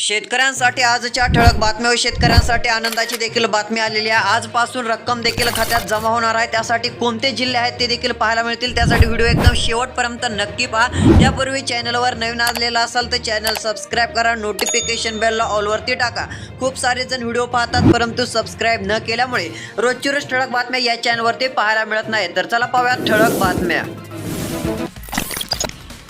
शेतकऱ्यांसाठी आजच्या ठळक बातम्या शेतकऱ्यांसाठी आनंदाची देखील बातमी आलेली आहे. आजपासून रक्कम देखील खात्यात जमा होणार आहे. त्यासाठी कोणते जिल्हे आहेत ते देखील पाहायला मिळतील. त्यासाठी व्हिडिओ एकदम शेवटपर्यंत नक्की पहा. त्यापूर्वी चॅनलवर नवीन आलेला असाल तर चॅनल सबस्क्राईब करा. नोटिफिकेशन बेलला ऑलवरती टाका. खूप सारे जण व्हिडिओ पाहतात परंतु सबस्क्राईब न केल्यामुळे रोजची रोज ठळक बातम्या या चॅनलवरती पाहायला मिळत नाही. तर चला पाहूया ठळक बातम्या.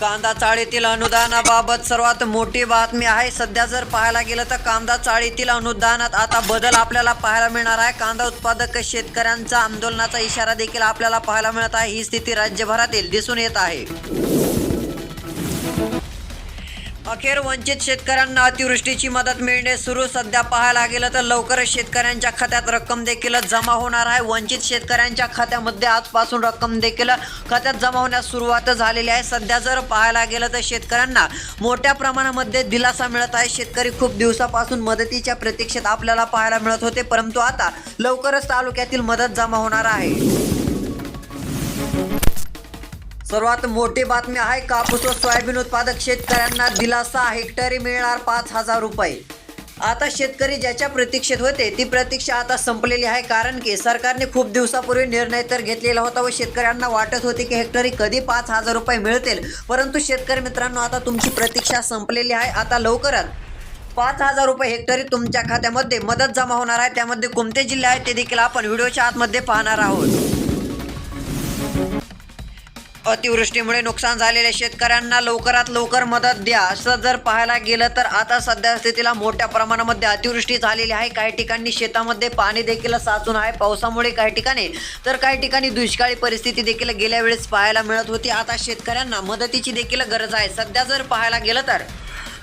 कांदा चाळीतील अनुदानाबाबत सर्वात मोठी बातमी आहे. सध्या जर पाहायला गेलं तर कांदा चाळीतील अनुदानात आता बदल आपल्याला पाहायला मिळणार आहे. कांदा उत्पादक शेतकऱ्यांचा आंदोलनाचा इशारा देखील आपल्याला पाहायला मिळत आहे. ही स्थिती राज्यभरातील दिसून येत आहे. अखेर वंचित शेतकऱ्यांना अतिवृष्टीची मदत मिळणे सुरू. सध्या पाहायला गेलं तर लवकरच शेतकऱ्यांच्या खात्यात रक्कम देखील जमा होणार आहे. वंचित शेतकऱ्यांच्या खात्यामध्ये आजपासून रक्कम देखील खात्यात जमा होण्यास सुरुवात झालेली आहे. सध्या जर पाहायला गेलं तर शेतकऱ्यांना मोठ्या प्रमाणामध्ये दिलासा मिळत आहे. शेतकरी खूप दिवसापासून मदतीच्या प्रतीक्षेत आपल्याला पाहायला मिळत होते परंतु आता लवकरच तालुक्यातील मदत जमा होणार आहे. सर्वात मोठी बातमी आहे कापूस व सोयाबीन उत्पादक शेतकऱ्यांना दिलासा हेक्टरी मिळणार पाच हजार रुपये. आता शेतकरी ज्याच्या प्रतीक्षेत होते ती प्रतीक्षा आता संपलेली आहे कारण की सरकारने खूप दिवसापूर्वी निर्णय तर घेतलेला होता व शेतकऱ्यांना वाटत होते की हेक्टरी कधी पाच हजार रुपये मिळतील. परंतु शेतकरी मित्रांनो आता तुमची प्रतीक्षा संपलेली आहे आता लवकरच पाच हजार रुपये हेक्टरी तुमच्या खात्यामध्ये मदत जमा होणार आहे त्यामध्ये कोणते जिल्हे आहेत ते देखील आपण व्हिडिओच्या आतमध्ये पाहणार आहोत. अतिवृष्टीमुळे नुकसान झालेल्या शेतकऱ्यांना लवकरात लवकर मदत द्या. असं जर पाहायला गेलं तर आता सध्या स्थितीला मोठ्या प्रमाणामध्ये अतिवृष्टी झालेली आहे. काही ठिकाणी शेतामध्ये पाणी देखील साचून आहे. पावसामुळे काही ठिकाणी तर काही ठिकाणी दुष्काळी परिस्थिती देखील गेल्या वेळेस पाहायला मिळत होती. आता शेतकऱ्यांना मदतीची देखील गरज आहे. सध्या जर पाहायला गेलं तर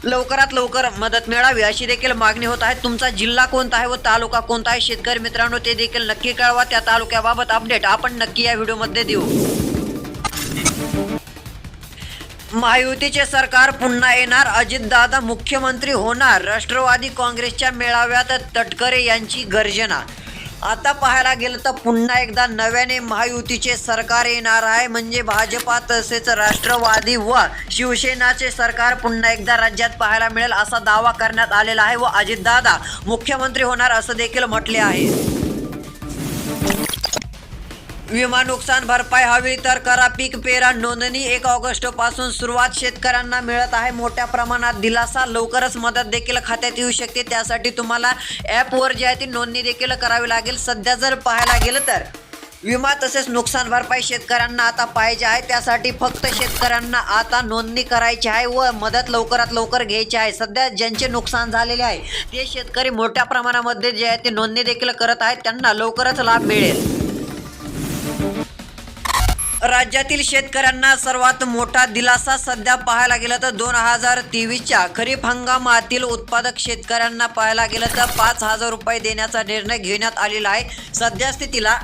लवकरात लवकर मदत मिळावी अशी देखील मागणी होत आहे. तुमचा जिल्हा कोणता आहे व तालुका कोणता आहे? शेतकरी मित्रांनो ते देखील नक्की कळवा. त्या तालुक्याबाबत अपडेट आपण नक्की या व्हिडिओमध्ये देऊ. महायुतीचे सरकार पुन्हा येणार. अजितदादा मुख्यमंत्री होणार. राष्ट्रवादी काँग्रेसच्या मेळाव्यात तटकरे यांची गर्जना. आता पाहायला गेलं तर पुन्हा एकदा नव्याने महायुतीचे सरकार येणार आहे. म्हणजे भाजपा तसेच राष्ट्रवादी व शिवसेनाचे सरकार पुन्हा एकदा राज्यात पाहायला मिळेल असा दावा करण्यात आलेला आहे व अजितदादा मुख्यमंत्री होणार असं देखील म्हटले आहे. विमा नुकसान भरपाई हवी तर करा. पीक पेरा नोंदणी एक ऑगस्टपासून सुरुवात शेतकऱ्यांना मिळत आहे. मोठ्या प्रमाणात दिलासा लवकरच मदत देखील खात्यात येऊ शकते. त्यासाठी तुम्हाला ॲपवर जी आहे ती नोंदणी देखील करावी लागेल. सध्या जर पाहायला गेलं तर विमा तसेच नुकसान भरपाई शेतकऱ्यांना आता पाहिजे आहे. त्यासाठी फक्त शेतकऱ्यांना आता नोंदणी करायची आहे व मदत लवकरात लवकर घ्यायची आहे. सध्या ज्यांचे नुकसान झालेले आहे ते शेतकरी मोठ्या प्रमाणामध्ये जे आहे ते नोंदणी देखील करत आहेत. त्यांना लवकरच लाभ मिळेल. राज्यातील शेतकऱ्यांना सर्वात मोठा दिलासा सध्या पाहायला गेलं तर दोन हजार तेवीसच्या खरीप हंगामातील उत्पादक शेतकऱ्यांना पाहायला गेलं तर पाच हजार रुपये देण्याचा निर्णय घेण्यात आलेला आहे. सध्या स्थितीला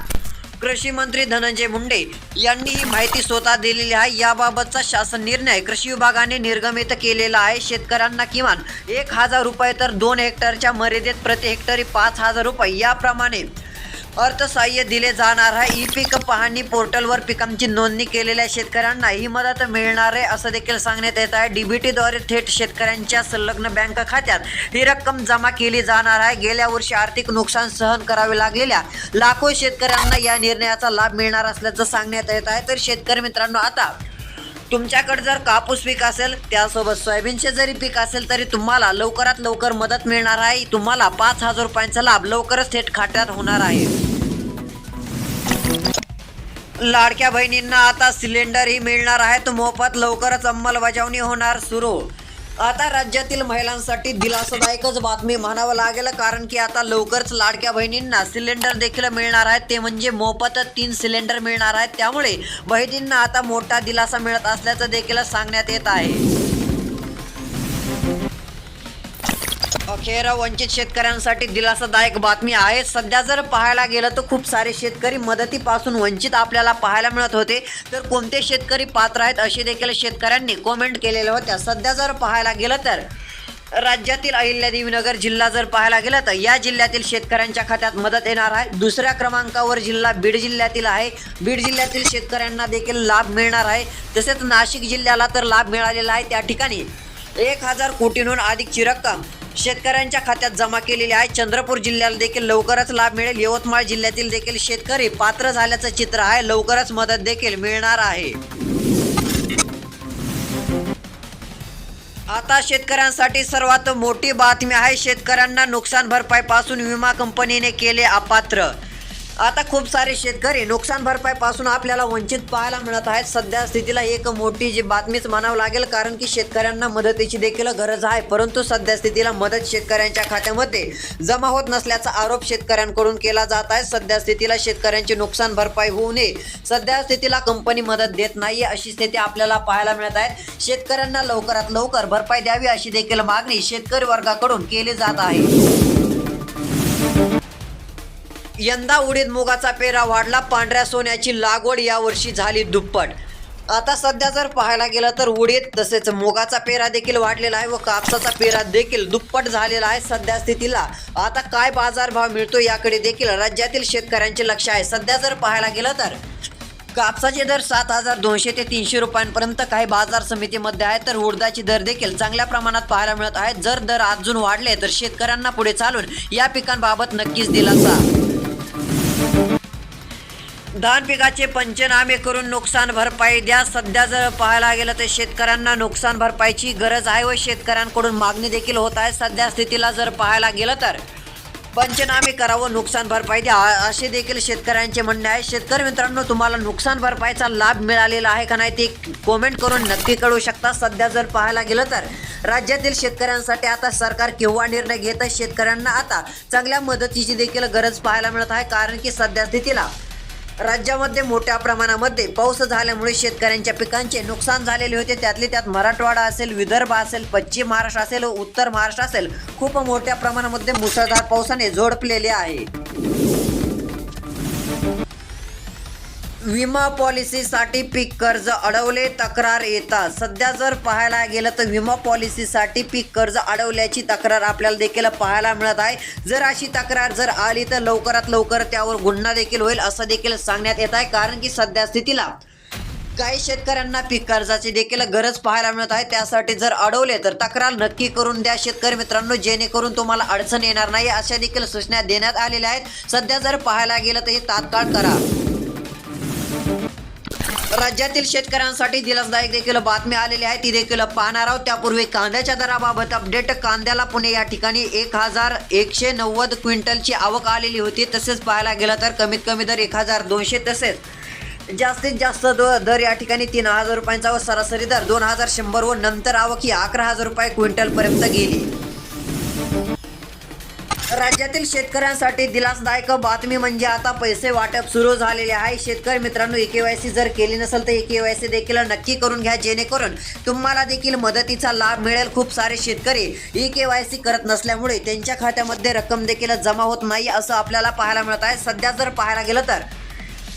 कृषी मंत्री धनंजय मुंडे यांनी ही माहिती स्वतः दिलेली आहे. याबाबतचा शासन निर्णय कृषी विभागाने निर्गमित केलेला आहे. शेतकऱ्यांना किमान एक हजार रुपये तर दोन हेक्टरच्या मर्यादेत प्रति हेक्टरी पाच हजार रुपये. याप्रमाणे अर्थसहाय्य दिले जाणार आहे. ई पीक पाहणी पोर्टलवर पिकांची नोंदणी केलेल्या शेतकऱ्यांना ही मदत मिळणार आहे असं देखील सांगण्यात येत आहे. डीबीटीद्वारे थेट शेतकऱ्यांच्या संलग्न बँक खात्यात ही रक्कम जमा केली जाणार आहे. गेल्या वर्षी आर्थिक नुकसान सहन करावे लागलेल्या लाखो शेतकऱ्यांना या निर्णयाचा लाभ मिळणार असल्याचं सांगण्यात येत आहे. तर शेतकरी मित्रांनो आता तुमच्याकडे जर कापूस पीक असेल त्यासोबत सोयाबीनचे जरी पीक असेल तरी तुम्हाला लवकरात लवकर मदत मिळणार आहे. तुम्हाला पाच हजार रुपयांचा लाभ लवकरच थेट खात्यात होणार आहे. लाडक्या बहिणींना आता सिलेंडरही मिळणार आहे. तो मोफत लवकरच अंमलबजावणी होणार सुरू. आता राज्यातील महिलांसाठी दिलासादायकच बातमी म्हणावं लागेल कारण की आता लवकरच लाडक्या बहिणींना सिलेंडर देखील मिळणार आहेत. ते म्हणजे मोफत तीन सिलेंडर मिळणार आहेत. त्यामुळे बहिणींना आता मोठा दिलासा मिळत असल्याचं देखील सांगण्यात येत आहे. अखेर वंचित शेतकऱ्यांसाठी दिलासादायक बातमी आहे. सध्या जर पाहायला गेलं तर खूप सारे शेतकरी मदतीपासून वंचित आपल्याला पाहायला मिळत होते. तर कोणते शेतकरी पात्र आहेत असे देखील शेतकऱ्यांनी कॉमेंट केलेल्या होत्या सध्या जर पाहायला गेलं तर राज्यातील अहिल्यादेवीनगर जिल्हा जर पाहायला गेलं तर या जिल्ह्यातील शेतकऱ्यांच्या खात्यात मदत येणार आहे. दुसऱ्या क्रमांकावर जिल्हा बीड जिल्ह्यातील आहे. बीड जिल्ह्यातील शेतकऱ्यांना देखील लाभ मिळणार आहे. तसेच नाशिक जिल्ह्याला तर लाभ मिळालेला आहे. त्या ठिकाणी एक हजार कोटींहून अधिकची रक्कम शेतकऱ्यांच्या खात्यात जमा केलेली आहे. चंद्रपूर जिल्ह्याला देखील लवकरच लाभ मिळेल. यवतमाळ जिल्ह्यातील देखील शेतकरी पात्र झाल्याचं चित्र आहे. लवकरच मदत देखील मिळणार आहे. आता शेतकऱ्यांसाठी सर्वात मोठी बातमी आहे. शेतकऱ्यांना नुकसान भरपाई पासून विमा कंपनीने केले अपात्र. आता खूप सारे शेतकरी नुकसान भरपाई पासून आपल्याला वंचित पाहायला मिळत आहेत. सध्या स्थितीला एक मोठी जी बातमीच म्हणावं लागेल कारण की शेतकऱ्यांना मदतीची देखील गरज आहे. परंतु सध्या स्थितीला मदत शेतकऱ्यांच्या खात्यामध्ये जमा होत नसल्याचा आरोप शेतकऱ्यांकडून केला जात आहे. सध्या स्थितीला शेतकऱ्यांची नुकसान भरपाई होऊ नये. सध्या स्थितीला कंपनी मदत देत नाही अशी स्थिती आपल्याला पाहायला मिळत आहे. शेतकऱ्यांना लवकरात लवकर भरपाई द्यावी अशी देखील मागणी शेतकरी वर्गाकडून केली जात आहे. यंदा उडीद मुगाचा पेरा वाढला पांढऱ्या सोन्याची लागवड यावर्षी झाली दुप्पट. आता सध्या जर पाहायला गेलं तर उडीद तसेच मुगाचा पेरा देखील वाढलेला आहे व कापसाचा पेरा देखील दुप्पट झालेला आहे सध्या स्थितीला. आता काय बाजारभाव मिळतो याकडे देखील राज्यातील शेतकऱ्यांचे लक्ष आहे. सध्या जर पाहायला गेलं तर कापसाचे दर सात हजार दोनशे ते तीनशे रुपयांपर्यंत काही बाजार समितीमध्ये आहे तर उडदाचे दर देखील चांगल्या प्रमाणात पाहायला मिळत आहेत. जर दर अजून वाढले तर शेतकऱ्यांना पुढे चालून या पिकांबाबत नक्कीच दिलासा. धान पिकाचे पंचनामे करून नुकसान भरपाई द्या. सध्या जर पाहायला गेलं तर शेतकऱ्यांना नुकसान भरपाईची गरज आहे व शेतकऱ्यांकडून मागणी देखील होत आहे. सध्या स्थितीला जर पाहायला गेलं तर पंचनामे करावं नुकसान भरपाई द्या. असे देखील शेतकऱ्यांचे म्हणणे आहे. शेतकरी मित्रांनो तुम्हाला नुकसान भरपाईचा लाभ मिळालेला आहे का नाही ते कॉमेंट करून नक्की कळू शकता. सध्या जर पाहायला गेलं तर राज्यातील शेतकऱ्यांसाठी आता सरकार केव्हा निर्णय घेत आहे? शेतकऱ्यांना आता चांगल्या मदतीची देखील गरज पाहायला मिळत आहे कारण की सध्या स्थितीला राज्यामध्ये मोठ्या प्रमाणामध्ये पाऊस झाल्यामुळे शेतकऱ्यांच्या पिकांचे नुकसान झालेले होते. त्यातले त्यात मराठवाडा असेल विदर्भ असेल पश्चिम महाराष्ट्र असेल उत्तर महाराष्ट्र असेल खूप मोठ्या प्रमाणामध्ये मुसळधार पावसाने झोडपलेले आहे. विमा पॉलिसीसाठी पीक कर्ज अडवले तक्रार येतात सध्या जर पाहायला गेलं तर विमा पॉलिसीसाठी पीक कर्ज अडवल्याची तक्रार आपल्याला देखील पाहायला मिळत आहे. जर अशी तक्रार जर आली तर लवकरात लवकर त्यावर गुन्हा देखील होईल असं देखील सांगण्यात येत आहे. कारण की सध्या स्थितीला काही शेतकऱ्यांना पीक कर्जाची देखील गरज पाहायला मिळत आहे. त्यासाठी जर अडवले तर तक्रार नक्की करून द्या शेतकरी मित्रांनो. जेणेकरून तुम्हाला अडचण येणार नाही अशा देखील सूचना देण्यात आलेल्या आहेत. सध्या जर पाहायला गेलं तर हे तात्काळ करा. राज्यातील शेतकऱ्यांसाठी दिलासदायक देखील बातमी आलेली आहे. ती देखील पाहणार आहोत. त्यापूर्वी कांद्याच्या दराबाबत अपडेट. कांद्याला पुणे या ठिकाणी एक हजार एकशे नव्वद क्विंटलची आवक आलेली होती. तसेच पाहायला गेलं तर कमीत कमी दर एक हजार दोनशे तसेच जास्तीत जास्त दर दर या ठिकाणी तीन हजार रुपयांचा व सरासरी दर दोन हजार शंभर व नंतर आवक ही अकरा हजार रुपये क्विंटलपर्यंत गेली. राज्यातील शेतकऱ्यांसाठी दिलासदायक बातमी म्हणजे आता पैसे वाटप सुरू झालेले आहे. शेतकरी मित्रांनो ई केवायसी जर केली नसेल तर ई केवायसी देखील नक्की करून घ्या. जेणेकरून तुम्हाला देखील मदतीचा लाभ मिळेल. खूप सारे शेतकरी ई केवायसी करत नसल्यामुळे त्यांच्या खात्यामध्ये रक्कम देखील जमा होत नाही असं आपल्याला पाहायला मिळत आहे. सध्या जर पाहायला गेलं तर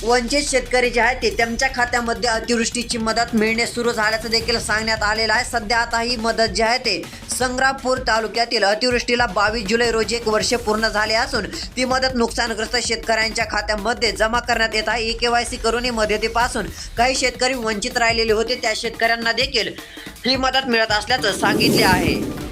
वंचित शेतकरी जे आहेत ते त्यांच्या खात्यामध्ये अतिवृष्टीची मदत मिळणे सुरू झाल्याचं देखील सांगण्यात आलेलं आहे. सध्या आता ही मदत जी आहे ते संग्रामपूर तालुक्यातील अतिवृष्टीला बावीस जुलै रोजी एक वर्ष पूर्ण झाले असून ती मदत नुकसानग्रस्त शेतकऱ्यांच्या खात्यामध्ये जमा करण्यात येत आहे. ई के वाय सी करून ही मदतीपासून काही शेतकरी वंचित राहिलेले होते. त्या शेतकऱ्यांना देखील ही मदत मिळत असल्याचं सांगितले आहे.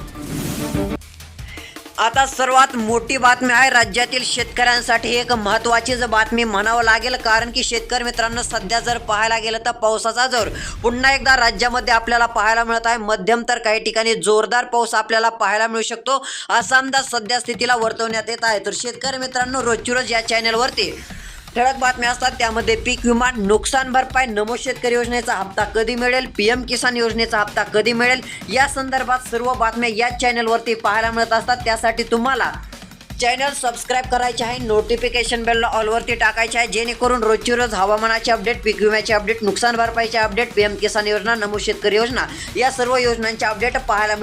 आता सर्वात मोठी बातमी आहे राज्यातील शेतकऱ्यांसाठी एक महत्त्वाची बातमी म्हणावं लागेल कारण की शेतकरी मित्रांनो सध्या जर पाहायला गेलं तर पावसाचा जोर. पुन्हा एकदा राज्यामध्ये आपल्याला पाहायला मिळत आहे मध्यम तर काही ठिकाणी जोरदार पाऊस आपल्याला पाहायला मिळू शकतो. असा अंदाज सध्या स्थितीला वर्तवण्यात येत आहे. तर शेतकरी मित्रांनो रोजची रोज या चॅनलवरती ठळक बातम्या असतात त्यामध्ये पीक विमा नुकसान भरपाई नमो शेतकरी योजनेचा हप्ता कधी मिळेल पीएम किसान योजनेचा हप्ता कधी मिळेल या संदर्भात सर्व बातम्या याच चॅनलवरती पाहायला मिळत असतात. त्यासाठी तुम्हाला चॅनल सबस्क्राईब करायचे आहे नोटिफिकेशन बेलला ऑलवरती टाकायचे आहे जेणेकरून रोजची रोज हवामानाचे अपडेट पीक विम्याचे अपडेट नुकसान भरपाईचे अपडेट पीएम किसान योजना नमो शेतकरी योजना या सर्व योजनांचे अपडेट पाहायला मिळतील.